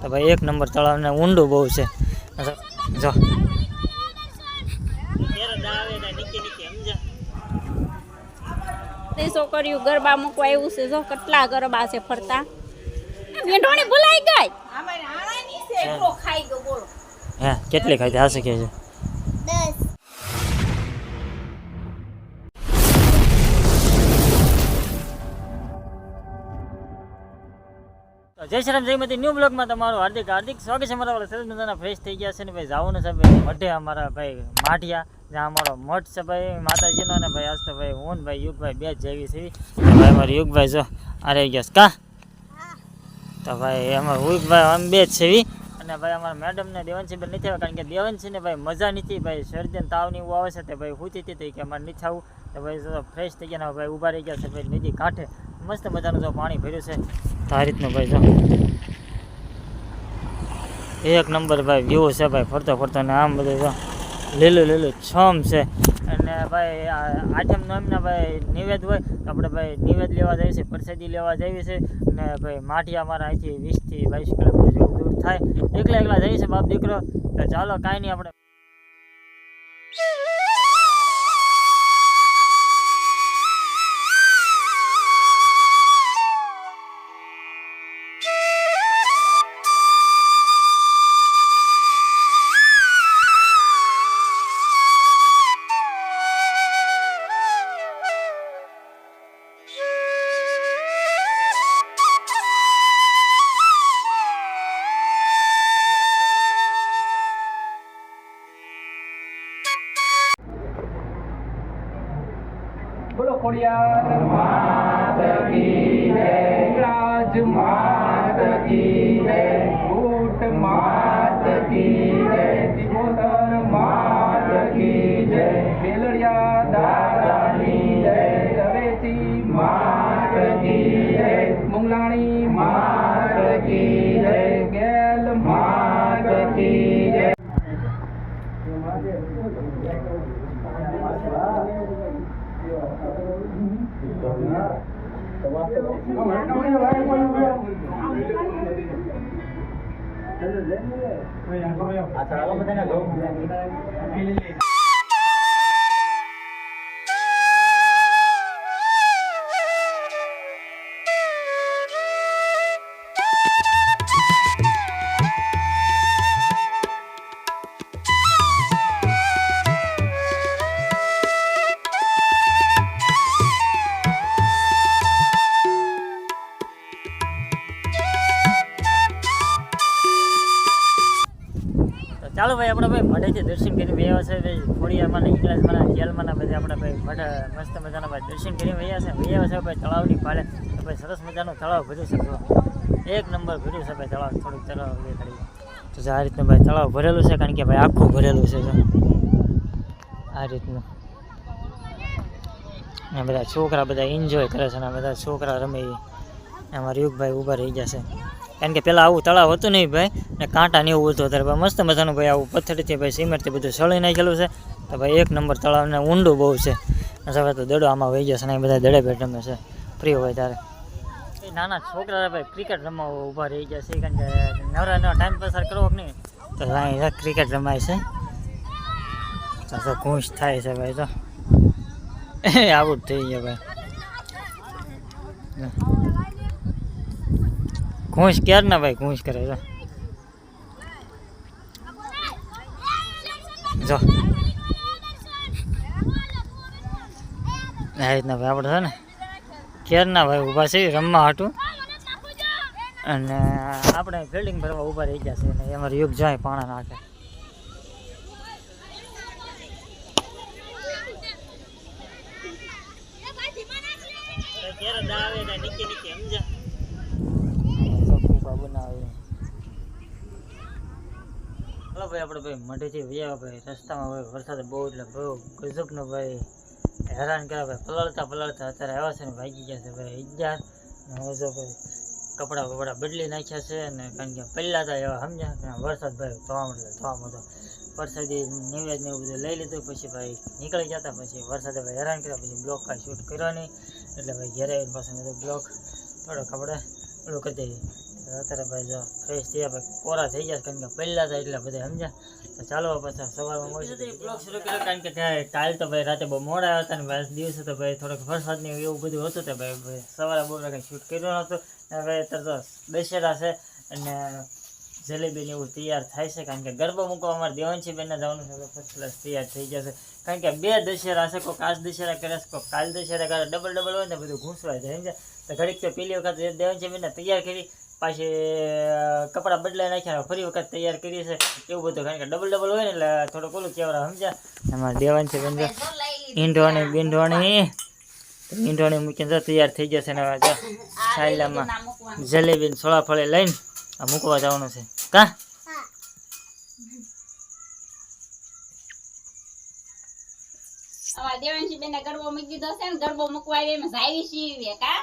તો ભાઈ એક નંબર તળાવને ઊંડું બહુ છે. જો. તે છોકરીઓ ગરબા મૂકવા એવું છે. જો કેટલા ગરબા છે ફરતા. વેંઢોણી ભૂલાઈ ગઈ. અમારે આણાની છે એટલો ખાઈ ગયો બોલો. હા કેટલી ખાઈ હશે કે છે? તો જય શ્રી જય મતી ન્યૂ બ્લોગમાં તમારું હાર્દિક હાર્દિક સ્વાગત છે. મારા સરસ મજાના ફ્રેશ થઈ ગયા છે ને ભાઈ, જાવું ને ભાઈ, મઢે અમારા ભાઈ માઠિયા જ્યાં અમારો મઠ છે ભાઈ, માતાજીનો ને ભાઈ, આજ તો ભાઈ હું ને ભાઈ યુગભાઈ બે જેવી છે ભાઈ, અમારે યુગભાઈ જો અરે ગયા કા? તો ભાઈ, અમારે યુગભાઈ આમ બે જ છે અને ભાઈ, અમારા મેડમ ને દેવનસિંહ બેન નથી આવ્યા, કારણ કે દેવનસિંહ ને ભાઈ મજા નથી. ભાઈ સર્જન તાવ ને એવું આવે છે, તે ભાઈ હુતી હતી કે અમારે નથી આવું તો ભાઈ ફ્રેશ થઈ ગયા ભાઈ ઊભા રહી ગયા છે, ભાઈ નદી કાંઠે. મસ્ત મજાનું જો પાણી ભર્યું છે. આ રીતનું ભાઈ જો. એક નંબર ભાઈ વ્યૂ છે ભાઈ, ફરતો ફરતો ને આમ બધું જો. લીલું લીલું છમ છે. અને ભાઈ આઠમ નોમના ભાઈ નિવેદ હોય, તો આપણે ભાઈ નિવેદ લેવા જઈએ છીએ, પ્રસાદી લેવા જઈએ છીએ. અને ભાઈ માઠિયા અમારા અહીંથી વીસથી બાવીસ કિલોમીટર જેવું દૂર થાય. એકલા એકલા જઈએ છીએ બાપ દીકરો. તો ચાલો કાંઈ નહીં, આપણે બોલો તો ચાલો ભાઈ આપણે ભાઈ મઢેથી દર્શન કરી રહ્યા છે, ભાઈ ખોડિયામાં ને ઇંગ્લેજમાં જેલમાં ને બધા આપણે ભાઈ મઢે મસ્ત મજાના ભાઈ દર્શન કરી વૈયા છે વૈયા છે ભાઈ તળાવની પાડે તો ભાઈ સરસ મજાનું તળાવ ભર્યું છે એક નંબર ભર્યું છે ભાઈ તળાવ, થોડુંક તળાવ કરી તો આ રીતનું ભાઈ તળાવ ભરેલું છે, કારણ કે ભાઈ આખું ભરેલું છે આ રીતનું. ને બધા છોકરા બધા એન્જોય કરે છે અને આ બધા છોકરા રમે એ અમારા યુગભાઈ ઊભા રહી ગયા છે. કારણ કે પહેલાં આવું તળાવ હતું નહીં ભાઈ, ને કાંટા ને એવું હતું અત્યારે મસ્ત મજાનું ભાઈ આવું પથ્થરથી ભાઈ, સિમેન્ટથી બધું સળી નાખેલું છે. તો ભાઈ એક નંબર તળાવને ઊંડું બહુ છે. હવે તો દડો આમાં વહી જશે ને એ બધા દડે બેટ રમે છે. ફ્રી હોય ત્યારે નાના છોકરા ભાઈ ક્રિકેટ રમવા ઊભા રહી ગયા છે, કારણ કે નવરા નવા ટાઈમ પસાર કરવો કે નહીં, તો અહીં ક્રિકેટ રમાય છે. તો ખુશ થાય છે ભાઈ તો. આવું જ થઈ ગયા ભાઈ. ઘૂંસ ક્યારના ભાઈ ઘૂંસ કરે છે? જો. આ રીતના ભાઈ આપણે છે ને ક્યારના ભાઈ ઊભા છે રમવા હાટું. અને આપણે ફિલ્ડિંગ ભરવા ઊભા રહી ગયા છે અને અમારે યુગ જાય પાણા નાખે. હાલો ભાઈ, આપણે ભાઈ મઢેથી વ્યા ભાઈ, રસ્તામાં ભાઈ વરસાદ બહુ એટલે બહુ ગજબનો ભાઈ. હેરાન કર્યા ભાઈ, પલળતા પલળતા અત્યારે આવ્યા છે ને ભાગી ગયા છે ભાઈ ને હવે ભાઈ કપડાં બપડા બદલી નાખ્યા છે અને કારણ કે પહેલાં તો એવા સમજ્યા વરસાદ ભાઈ થવા એટલે થવા હતો વરસાદી નિવેદ ને એવું બધું લઈ લીધું, પછી ભાઈ નીકળી જતા પછી વરસાદે ભાઈ હેરાન કર્યા, પછી બ્લોક કાંઈ શૂટ કર્યો નહીં. એટલે ભાઈ ઘેરે આવીને બ્લોક થોડો કપડે ઓલું કરી દઈએ. અત્યારે ભાઈ જો ફ્રેશ થયા ભાઈ કોરા થઈ ગયા કારણ કે પહેલા હતા એટલે બધા સમજ્યા? તો ચાલો પાછા સવારમાં મળી બ્લોગ શરૂ કર્યો કારણ કે કાલ તો ભાઈ રાતે બહુ મોડા આવ્યા હતા ને ભાઈ દિવસે તો ભાઈ થોડોક વરસાદ ને એવું બધું હતું તો ભાઈ ભાઈ સવારે બહુ કંઈ શૂટ કર્યો નહોતો. ને હવે અત્યારે તો દશેરા છે અને જલેબી ને એવું તૈયાર થાય છે કારણ કે ગરબા મૂકવા અમારે દેવાંશી બેનને જવાનું છે ફર્સ્ટ ક્લાસ તૈયાર થઈ જશે કારણ કે બે દશેરા છે કોઈ કાચ દશેરા કરે છે કોઈ કાલ દશેરા કરે ડબલ ડબલ હોય ને બધું ઘૂંસવાય જાય સમજ્યા? તો ઘડીક તો પેલી વખત દેવાંશી બેનને તૈયાર કરી પાછી કપડાં બદલાઈ નાખ્યા ફરી વખત તૈયાર કરીએ છે એવું બધું કારણ કે ડબલ ડબલ હોય ને એટલે થોડુંક ઓલું કેવડા સમજ્યા? એમાં દેવાંશી છે જો ઈંઢોણી બીંઢોણી ઈંઢોણી મૂકીને તૈયાર થઈ જશે ને સાયલામાં જલેબી સોળા ફળે લઈને મૂકવા જવાનું છે. કા? દેવાંશી બેને ગરબો મૂકી દો છે ગરબો મૂકવા આવી કા?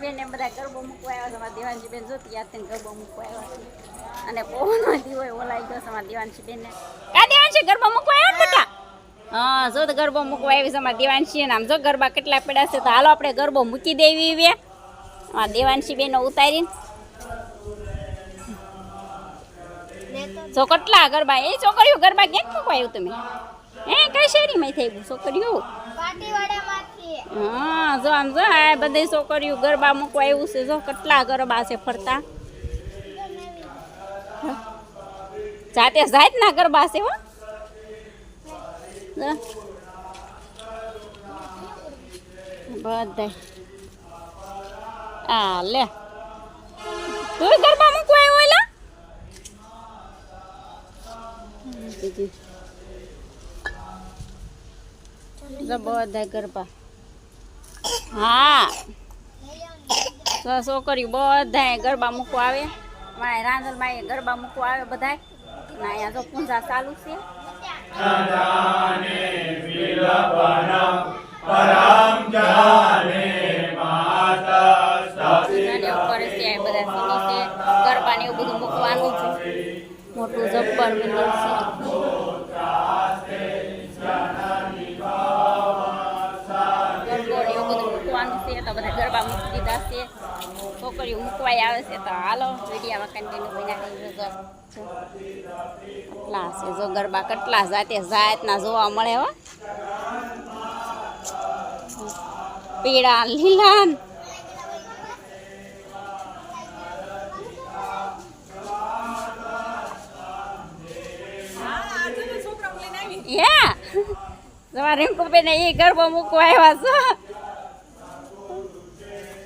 બેન ને બધા ગરબો મૂકવા આવ્યા છે. અમારા બેન જોતી યાદ થઈને ગરબો મૂકવા આવ્યા છે. અને પવન દીવો ઓલાઈ ગયો અમારા દેવાંશી બેન ને કા દેવાંશી ગરબો મૂકવા આવ્યા ને હા જો તો ગરબો મૂકવા આવી છે અમારા દેવાંશી ને આમ જો ગરબા કેટલા પડ્યા છે તો હાલો આપણે ગરબો મૂકી દેવી વે અમારા બેનો ઉતારીને. જો કેટલા ગરબા એ છોકરીઓ ગરબા ક્યાંક મૂકવા આવ્યું તમે? હે કઈ શેરીમાં થઈ છોકરીઓ? હા જો આમ જો આ બધે છોકરીઓ ગરબા મૂકવા આવ્યું છે. જો કેટલા ગરબા છે ફરતા? જાતે જાતના ગરબા છે હો. બધા. આ લે. તું ગરબા મૂકવા આવ્યો એલા જો બધા ગરબા. હા. છોકરી બધા ગરબા મૂકવા આવે. મારા રાંધણમાં ગરબા મૂકવા આવે બધા ને અહીંયા તો પૂંજા ચાલુ છે. ગરબા ને એવું બધું મૂકવાનું છે. મોટું જબ્બર મંદિર છે. છોકરીઓ મૂકવાય આવે છે. તો હાલો વિડીયામાં કન્ટિન્યુ બનાવી જો કેટલા છે? જો ગરબા કેટલા જાતે જાતના જોવા મળે હો. પીળા લીલા. યા તમારા રિંકુબેન એ ગરબા મૂકવા આવ્યા છો.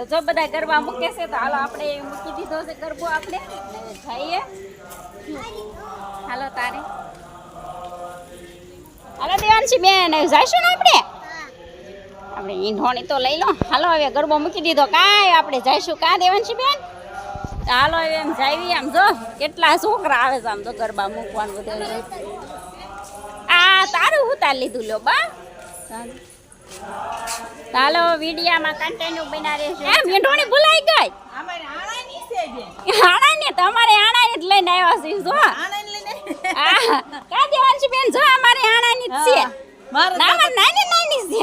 તો જો બધા ગરબા મૂકે છે, તો હાલો આપણે મૂકી દીધો છે ગરબો આપણે. જઈએ. હાલો તારે. હાલો દેવાનશી બેન, જઈશું ને આપણે? આપણે ઈંધોણી તો લઈ લો. હાલો હવે ગરબો મૂકી દીધો. કાંઈ આપણે જઈશું. કાં દેવાનશી બેન? હાલો હવે એમ જાવી આમ જો, કેટલા છોકરા આવે છે આમ તો ગરબા મૂકવાનું બધું. આ તારું ઉતાર લીધું લો બા. ચાલો વિડિયામાં કન્ટિન્યુ બના રહેશે એ મીંઢોણી ભૂલાઈ ગઈ. આણા ને તમારે આણા જ લઈને આવ્યા છે જો. આ કા દેવાંશ બેન જો અમારે આણા ની જ છે. મારા નામ નાની નાની છે.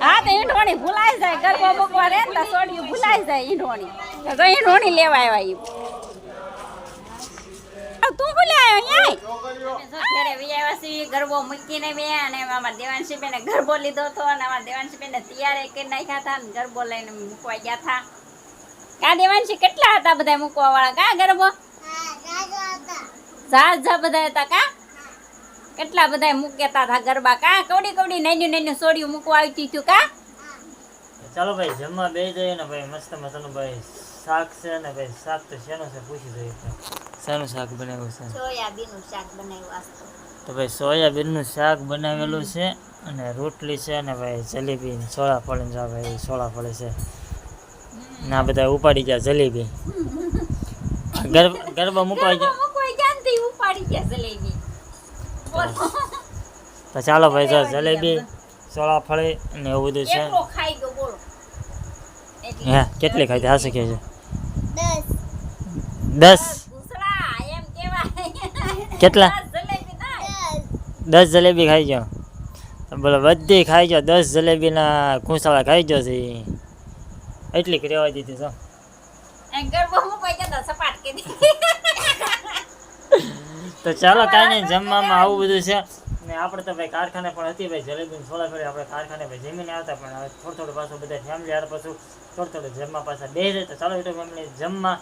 હા તો ઈંઢોણી ભૂલાઈ જાય ગરબો બકવા રે ને તો સોડિયું ભૂલાઈ જાય ઈંઢોણી તો ઈંઢોણી લેવા આવ્યા ઈ. ઘરે વિયાવા ગરબો મૂકીને બે અને અમારા દેવાંશી બેને ગરબો લીધો હતો અને અમારા દેવાંશી બેને તૈયાર કરી નાખ્યા હતા અને ગરબો લઈને મૂકવા ગયા હતા. કા દેવાંશી કેટલા હતા બધા મૂકવા વાળા કા ગરબો? ઝાઝ ઝા બધા હતા કા? કેટલા બધા મૂકેતા હતા ગરબા? કા? કવડી કવડી નાની નાની સોડિયું મૂકવા આવી હતું કા? ચાલો ભાઈ જમવા બે જઈએ ને ભાઈ મસ્ત મજાનું ભાઈ શાક છે ને ભાઈ શાક તો શેનું છે પૂછી જોઈએ. શેનું શાક બનાવ્યું છે? સોયાબીનનું શાક બનાવ્યું આજ તો. ભાઈ સોયાબીનનું શાક બનાવેલું છે અને રોટલી છે અને ભાઈ જલેબી સોળા ફળી છે ભાઈ સોળા ફળી છે. ના બધા ઉપાડી ગયા જલેબી. ગરબા ગરબા મુકવાઈ ગયા તે ઉપાડી ગયા જલેબી. તો ચાલો ભાઈ જો જલેબી સોળા ફળી અને એવું બધું છે. હે કેટલી ખાઈ હાસુ કે છે દસ? કેટલા? દસ જલેબી ખાઈ જાઓ. બોલો બધી ખાઈ જાઓ. દસ જલેબીના ખૂંસાળા ખાઈ જાઓ છે. એટલી રેવા દીધી છો. તો ચાલો કાંઈ નહીં જમવામાં આવું બધું છે. ને આપણે તો ભાઈ કારખાને પણ હતી ભાઈ જલેબી સોળા ફેરી આપણે કારખાને ભાઈ જમીને આવતા પણ હવે થોડું થોડું પાછું બધા ફેમિલી યાર પાછું થોડું થોડું જમવા પાછા બે જાય તો ચાલો યુટ્યુબ ફેમિલી જમવા.